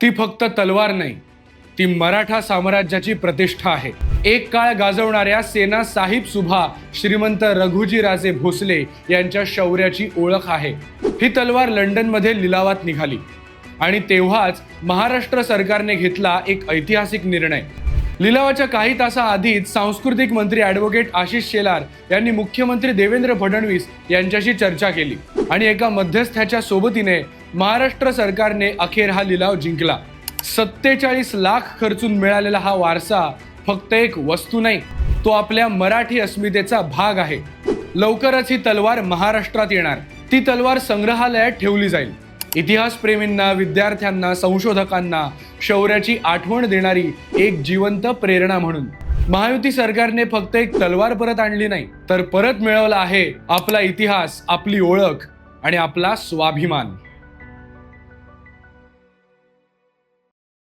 ती फक्त तलवार नाही ती मराठा साम्राज्याची प्रतिष्ठा आहे. एक काळ गाजवणाऱ्या सेना साहिब सुभा श्रीमंत रघुजी राजे भोसले यांच्या शौर्याची ओळख आहे. ही तलवार लंडनमध्ये लिलावात निघाली आणि तेव्हाच महाराष्ट्र सरकारने घेतला एक ऐतिहासिक निर्णय. लिलावाच्या काही तासाआधीच सांस्कृतिक मंत्री ॲडव्होकेट आशिष शेलार यांनी मुख्यमंत्री देवेंद्र फडणवीस यांच्याशी चर्चा केली. आणि एका मध्यस्थ्याच्या सोबतीने महाराष्ट्र सरकारने अखेर हा लिलाव जिंकला. सत्तेचाळीस लाख खर्चून मिळालेला हा वारसा फक्त एक वस्तू नाही तो आपल्या मराठी अस्मितेचा भाग आहे. लवकरच ही तलवार महाराष्ट्रात येणार. ती तलवार संग्रहालयात ठेवली जाईल. इतिहासप्रेमींना विद्यार्थ्यांना संशोधकांना शौर्याची आठवण देणारी एक जिवंत प्रेरणा म्हणून. महायुती सरकारने फक्त एक तलवार परत आणली नाही तर परत मिळवला आहे आपला इतिहास आपली ओळख आणि आपला स्वाभिमान.